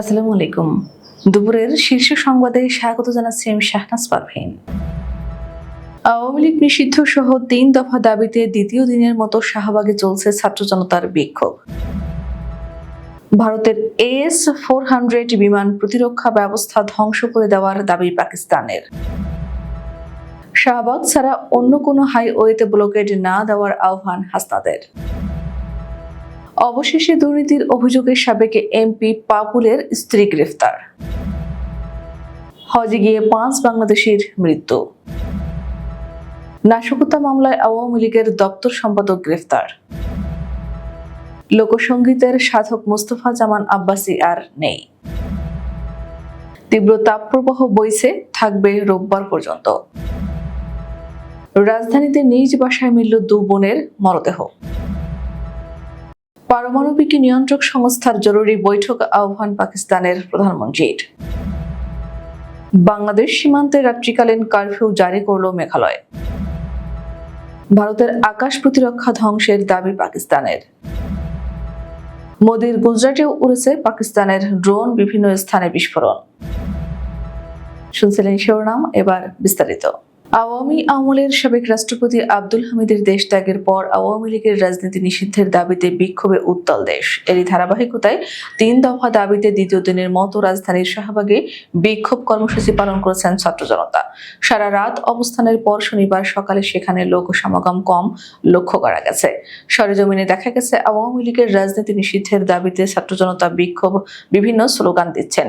আসসালামু আলাইকুম। দুপুরের শীর্ষ সংবাদে স্বাগত জানাচ্ছি আমি শাহনাজ পারভীন। আওয়ামী লীগ নিষিদ্ধ সহ তিন দফা দাবিতে দ্বিতীয় দিনের মতো শাহবাগে চলছে ছাত্র জনতার বিক্ষোভ। ভারতের এস ফোর হান্ড্রেড বিমান প্রতিরক্ষা ব্যবস্থা ধ্বংস করে দেওয়ার দাবি পাকিস্তানের। শাহবাগ ছাড়া অন্য কোনো হাইওয়েতে ব্লকেড না দেওয়ার আহ্বান হাসনাদের। অবশেষে দুর্নীতির অভিযোগে সাবেক এমপি পাপুলের স্ত্রী গ্রেফতার। হজে গিয়ে পাঁচ বাংলাদেশির মৃত্যু। নাশকতা মামলায় আওয়ামী লীগের দপ্তর সম্পাদক গ্রেফতার। লোকসঙ্গীতের সাধক মোস্তফা জামান আব্বাসি আর নেই। তীব্র তাপপ্রবাহ বইছে, থাকবে রোববার পর্যন্ত। রাজধানীতে নিজ বাসায় মিলল দু বোনের মরদেহ। পারমাণবিক নিয়ন্ত্রক সংস্থার জরুরি বৈঠক আহ্বান পাকিস্তানের প্রধানমন্ত্রীর। বাংলাদেশ সীমান্তে রাত্রিকালীন কারফিউ জারি করল মেঘালয়। ভারতের আকাশ প্রতিরক্ষা ধ্বংসের দাবি পাকিস্তানের। মোদির গুজরাটেও উড়েছে পাকিস্তানের ড্রোন বিভিন্ন স্থানে বিস্ফোরণ। শুনছিলেন শিরোনাম, এবার বিস্তারিত। আওয়ামী আমলের সাবেক রাষ্ট্রপতি আব্দুল হামিদের দেশ ত্যাগের পর আওয়ামী লীগের রাজনীতি নিষিদ্ধের দাবিতে বিক্ষোভে উত্তাল দেশ। এরই ধারাবাহিকতায় তিন দফা দাবিতে দ্বিতীয় দিনের মতো রাজধানীর শাহবাগে বিক্ষোভ কর্মসূচি পালন করেছেন ছাত্র জনতা। সারা রাত অবস্থানের পর শনিবার সকালে সেখানে লোক সমাগম কম লক্ষ্য করা গেছে। সরেজমিনে দেখা গেছে, আওয়ামী লীগের রাজনীতি নিষিদ্ধের দাবিতে ছাত্র জনতা বিক্ষোভ বিভিন্ন স্লোগান দিচ্ছেন।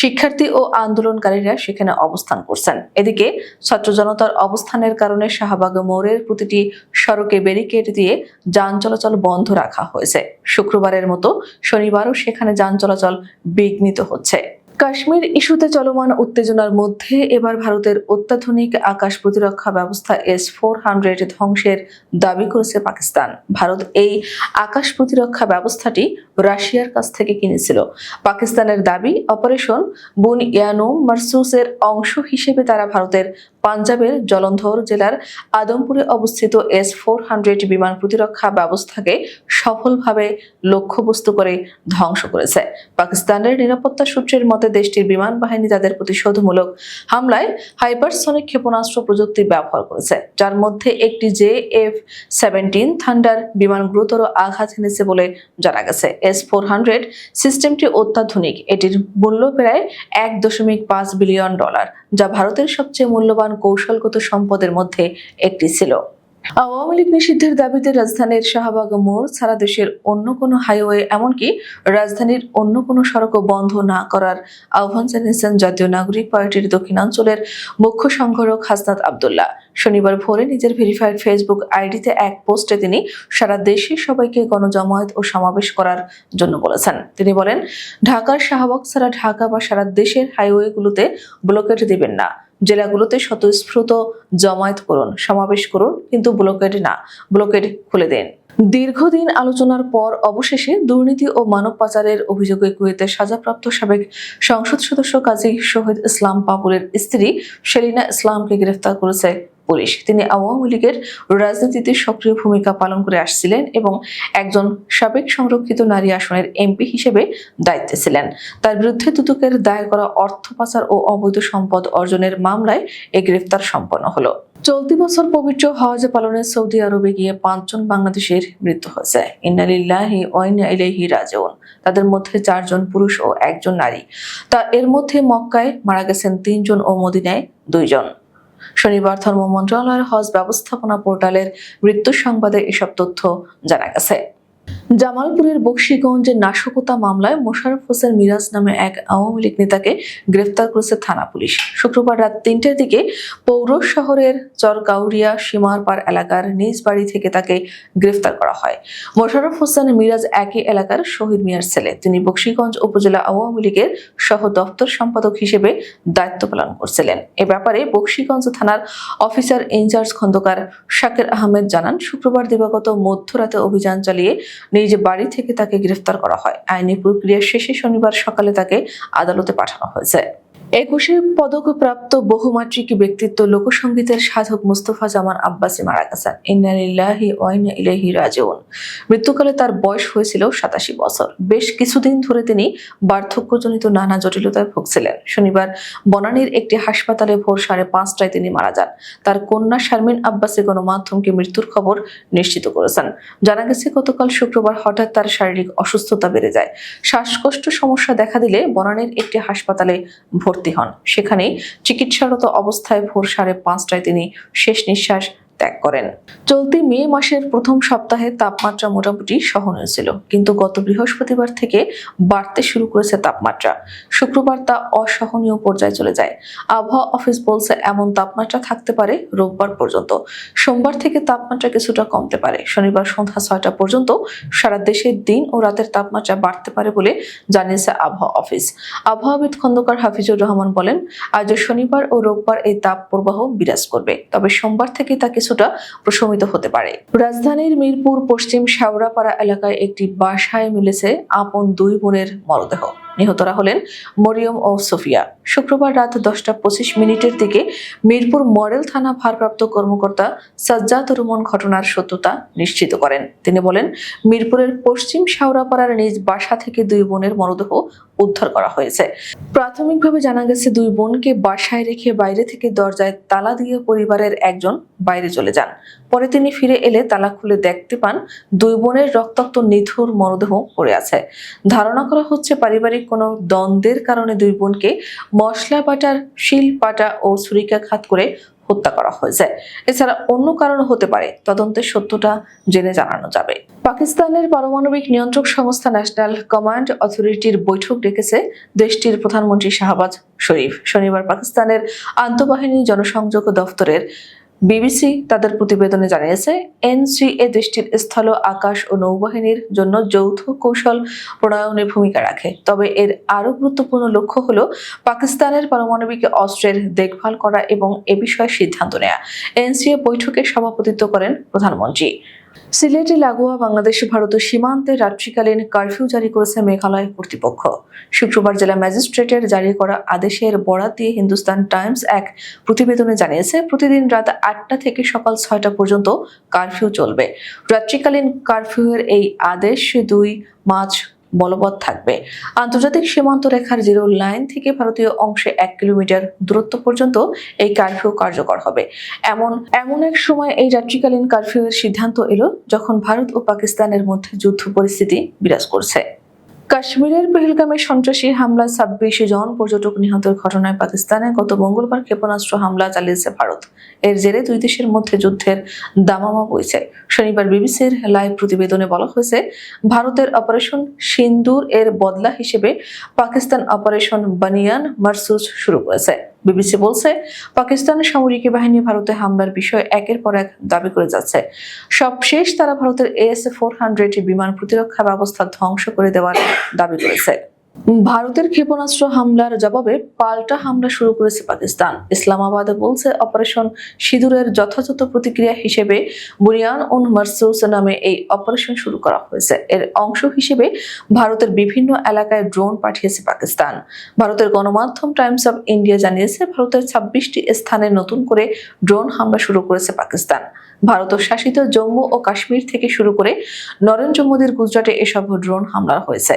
শিক্ষার্থী ও আন্দোলনকারীরা সেখানে অবস্থান করছেন। এদিকে ছাত্র জনতার অবস্থানের কারণে শাহবাগ মোড়ের প্রতিটি সড়কে ব্যারিকেড দিয়ে যান চলাচল বন্ধ রাখা হয়েছে। শুক্রবারের মতো শনিবারও সেখানে যান চলাচল বিঘ্নিত হচ্ছে। কাশ্মীর ইস্যুতে চলমান উত্তেজনার মধ্যে এবার ভারতের অত্যাধুনিক আকাশ প্রতিরক্ষা ব্যবস্থা এস ফোর হান্ড্রেড ধ্বংসের দাবি করেছে পাকিস্তান। ভারত এই আকাশ প্রতিরক্ষা ব্যবস্থাটি রাশিয়ার কাছ থেকে কিনেছিল। পাকিস্তানের দাবি, অপারেশন বুন ইয়ানো মার্সুসের অংশ হিসেবে তারা ভারতের পাঞ্জাবের জলন্ধর জেলার আদমপুরে অবস্থিত এস ফোর হান্ড্রেড বিমান প্রতিরক্ষা ব্যবস্থাকে সফলভাবে লক্ষ্যবস্তু করে ধ্বংস করেছে। পাকিস্তানের নিরাপত্তা সূত্রের মতে, দেশটির বিমান বাহিনী তাদের প্রতিশোধমূলক হামলায় হাইপারসনিক ক্ষেপণাস্ত্র প্রযুক্তি ব্যবহার করেছে, যার মধ্যে একটি জে এফ সেভেন্টিন থান্ডার বিমান গুরুতর আঘাত এনেছে বলে জানা গেছে। এস ফোর হান্ড্রেড সিস্টেমটি অত্যাধুনিক, এটির মূল্য প্রায় এক দশমিক পাঁচ বিলিয়ন ডলার। যা ভারতের সবচেয়ে মূল্যবান কৌশলগত সম্পদের মধ্যে একটি ছিল। আওয়ামী লীগ নিষিদ্ধের দাবিতে রাজধানীর শাহবাগ মোড় সারা দেশের অন্য কোনো হাইওয়ে, এমনকি রাজধানীর অন্য কোনো সড়কও বন্ধ না করার আহ্বান জানিয়েছেন জাতীয় নাগরিক পার্টির দক্ষিণাঞ্চলের মুখ্য সংগঠক হাসনাত আবদুল্লাহ। শনিবার ভোরে নিজের ভেরিফাইড ফেসবুক আইডিতে এক পোস্টে তিনি সারা দেশে সবাইকে গণজমায়েত ও সমাবেশ করার জন্য বলেছেন। তিনি বলেন, ঢাকার শাহবাগ ছাড়া ঢাকা বা সারা দেশের হাইওয়েগুলোতে ব্লকেট দেবেন না। জেলাগুলোতে স্বতঃস্ফূর্ত জমায়েত করুন, সমাবেশ করুন, কিন্তু ব্লকেড না ব্লকেড খুলে দিন। দীর্ঘদিন আলোচনার পর অবশেষে দুর্নীতি ও মানব পাচারের অভিযোগে কুয়েতে সাজাপ্রাপ্ত সাবেক সংসদ সদস্য কাজী শহীদ ইসলাম পাপুলের স্ত্রী সেলিনা ইসলামকে গ্রেফতার করেছে পুলিশ। তিনি আওয়ামী লীগের রাজনীতিতে সক্রিয় ভূমিকা পালন করে আসছিলেন এবং একজন সাবেক সংরক্ষিত নারী আসনের এমপি হিসেবে দায়িত্বে ছিলেন। তার বিরুদ্ধে দুদকের দায়ের করা অর্থ পাচার ও অবৈধ সম্পদ অর্জনের মামলায় এ গ্রেফতার সম্পন্ন হলো। চলতি বছর পবিত্র হজ পালনে সৌদি আরবে গিয়ে পাঁচজন বাংলাদেশের মৃত্যু হয়েছে। ইন্নালিল্লাহি ওয়াইনা ইলাইহি তাদের মধ্যে চারজন পুরুষ ও একজন নারী। তা এর মধ্যে মক্কায় মারা গেছেন তিনজন ও মদিনায় দুইজন। শনিবার ধর্ম মন্ত্রণালয়ের হজ ব্যবস্থাপনা পোর্টালের মৃত্যু সংবাদে এসব তথ্য জানা গেছে। জামালপুরের বক্সিগঞ্জে নাশকতা মামলায় মোশারফ হোসেন মিরাজ নামে এক আওয়ামী লীগ নেতাকে গ্রেফতার করেছে থানা পুলিশ। শুক্রবার রাত তিনটের দিকে পৌর শহরের চরকাউরিয়া সীমারপাড় এলাকার নিজ বাড়ি থেকে তাকে গ্রেফতার করা হয়। মোশারফ হোসেন মিরাজ একই এলাকার শহীদ মিয়ার ছেলে। তিনি বক্সিগঞ্জ উপজেলা আওয়ামী লীগের সহ দপ্তর সম্পাদক হিসেবে দায়িত্ব পালন করছিলেন। এ ব্যাপারে বক্সিগঞ্জ থানার অফিসার ইনচার্জ খন্দকার শাকের আহমেদ জানান, শুক্রবার দিবাগত মধ্যরাতে অভিযান চালিয়ে নিজ বাড়ি থেকে তাকে গ্রেফতার করা হয়। আইনি প্রক্রিয়া শেষে শনিবার সকালে তাকে আদালতে পাঠানো হয়েছে। একুশে পদকপ্রাপ্ত বহুমাত্রিক ব্যক্তিত্ব লোকসঙ্গীতের সাধক মুস্তফা জামান আব্বাসী মারা গেছেন। ইন্নালিল্লাহি ওয়াইনা ইলাইহি রাজিউন। মৃত্যুকালে তার বয়স হয়েছিল সাতাশি বছর। বেশ কিছুদিন ধরে তিনি বার্ধক্যজনিত নানা জটিলতায় ভুগছিলেন। শনিবার বনানীর একটি হাসপাতালে ভোর সাড়ে পাঁচটায় তিনি মারা যান। তার কন্যা শারমিন আব্বাসী গণমাধ্যমকে মৃত্যুর খবর নিশ্চিত করেছেন। জানা গেছে, গতকাল শুক্রবার হঠাৎ তার শারীরিক অসুস্থতা বেড়ে যায়। শ্বাসকষ্ট সমস্যা দেখা দিলে বনানীর একটি হাসপাতালে ভর্তি হন। সেখানেই চিকিৎসারত অবস্থায় ভোর সাড়ে পাঁচটায় তিনি শেষ নিঃশ্বাস ত্যাগ করেন। চলতি মে মাসের প্রথম সপ্তাহে তাপমাত্রা মোটামুটি সহনীয় ছিল, কিন্তু গত বৃহস্পতিবার থেকে বাড়তে শুরু করেছে তাপমাত্রা। শুক্রবার তা অসহনীয় পর্যায়ে চলে যায়। আবহাওয়া অফিস বলছে এমন তাপমাত্রা থাকতে পারে রোববার পর্যন্ত। সোমবার থেকে তাপমাত্রা কিছুটা কমতে পারে। শনিবার সন্ধ্যা ছয়টা পর্যন্ত সারা দেশের দিন ও রাতের তাপমাত্রা বাড়তে পারে বলে জানিয়েছে আবহাওয়া অফিস। আবহাওয়াবিদ খন্দকার হাফিজুর রহমান বলেন, আজ শনিবার ও রোববার এই তাপ প্রবাহ বিরাজ করবে, তবে সোমবার থেকে তা কিছুটা প্রশমিত হতে পারে। রাজধানীর মিরপুর পশ্চিম শেওড়াপাড়া এলাকায় একটি বাসায় মিলেছে আপন দুই বোনের মরদেহ। নিহতরা হলেন মরিয়ম ও সোফিয়া। শুক্রবার রাত দশটা পঁচিশ মিনিটের দিকে মিরপুর মডেল থানা ভারপ্রাপ্ত কর্মকর্তা সাজ্জাদ রুমন ঘটনার সত্যতা নিশ্চিত করেন। তিনি বলেন, মিরপুরের পশ্চিম শাওরাপাড়ার নিজ বাসা থেকে দুই বোনের মরদেহ উদ্ধার করা হয়েছে। প্রাথমিকভাবে জানা গেছে, দুই বোনকে বাসায় রেখে বাইরে থেকে দরজায় তালা দিয়ে পরিবারের একজন বাইরে চলে যান। পরে তিনি ফিরে এলে তালা খুলে দেখতে পান, দুই বোনের রক্তাক্ত নিথুর মরদেহ পড়ে আছে। ধারণা করা হচ্ছে, পারিবারিক কোনো দ্বন্দ্বের কারণে দুই বোনকে মশলা বাটার, শিল পাটা ও ছুরিকাঘাত করে হত্যা করা হয়েছে। এছাড়া অন্য কারণ হতে পারে, তদন্তের সত্যটা জেনে জানানো যাবে। পাকিস্তানের পারমাণবিক নিয়ন্ত্রক সংস্থা ন্যাশনাল কমান্ড অথরিটির বৈঠক ডেকেছে দেশটির প্রধানমন্ত্রী শাহবাজ শরীফ। শনিবার পাকিস্তানের আন্তঃবাহিনী জনসংযোগ দফতরের বিবিসি তাদের প্রতিবেদনে জানিয়েছে এনসিএ দেশটির স্থল, আকাশ ও নৌবাহিনীর জন্য যৌথ কৌশল প্রণয়নের ভূমিকা রাখে। তবে এর আরও গুরুত্বপূর্ণ লক্ষ্য হল পাকিস্তানের পারমাণবিক অস্ত্রের দেখভাল করা এবং এ বিষয়ে সিদ্ধান্ত নেয়া। এনসিএ বৈঠকে সভাপতিত্ব করেন প্রধানমন্ত্রী। সিলেটে লাগোয়া বাংলাদেশ, ভারত সীমান্তে রাত্রিকালীন কারফিউ জারি করেছে মেঘালয় কর্তৃপক্ষ। শুক্রবার জেলা ম্যাজিস্ট্রেটের জারি করা আদেশের বরাত দিয়ে হিন্দুস্তান টাইমস এক প্রতিবেদনে জানিয়েছে, প্রতিদিন রাত আটটা থেকে সকাল ছয়টা পর্যন্ত কারফিউ চলবে। রাত্রিকালীন কারফিউয়ের এই আদেশ দুই মার্চ বলবৎ থাকবে। আন্তর্জাতিক সীমান্ত রেখার জিরো লাইন থেকে ভারতীয় অংশে এক কিলোমিটার দূরত্ব পর্যন্ত এই কারফিউ কার্যকর হবে। এমন এমন এক সময় এই রাত্রিকালীন কারফিউয়ের সিদ্ধান্ত এলো যখন ভারত ও পাকিস্তানের মধ্যে যুদ্ধ পরিস্থিতি বিরাজ করছে। কাশ্মীরের পেহেলগামে সন্ত্রাসী হামলায় ছাব্বিশ জন পর্যটক নিহতের ঘটনায় পাকিস্তানে গত মঙ্গলবার ক্ষেপণাস্ত্র হামলা চালিয়েছে ভারত। এর জেরে দুই দেশের মধ্যে যুদ্ধের দামামা বইছে। শনিবার বিবিসির লাইভ প্রতিবেদনে বলা হয়েছে, ভারতের অপারেশন সিন্দুর এর বদলা হিসেবে পাকিস্তান অপারেশন বানিয়ান মারসুস শুরু করেছে। বিবিসি বলছে, পাকিস্তানের সামরিক বাহিনী ভারতে হামলার বিষয়ে একের পর এক দাবি করে যাচ্ছে। সবশেষ তারা ভারতের এস ফোর হান্ড্রেড বিমান প্রতিরক্ষা ব্যবস্থা ধ্বংস করে দেওয়ার দাবি করেছে। ভারতের ক্ষেপণাস্ত্র হামলার জবাবে পাল্টা হামলা শুরু করেছে পাকিস্তান। ইসলামাবাদে বলছে অপারেশন সিঁদুরের যথাযথ প্রতিক্রিয়া হিসেবে বুনিয়ান উন মারসুস নামে এই অপারেশন শুরু করা হয়েছে। এর অংশ হিসেবে ভারতের বিভিন্ন এলাকায় ড্রোন পাঠিয়েছে পাকিস্তান। ভারতের গণমাধ্যম টাইমস অব ইন্ডিয়া জানিয়েছে, ভারতের ছাব্বিশটি স্থানে নতুন করে ড্রোন হামলা শুরু করেছে পাকিস্তান। ভারত শাসিত জম্মু ও কাশ্মীর থেকে শুরু করে নরেন্দ্র মোদীর গুজরাটে এসব ড্রোন হামলা হয়েছে।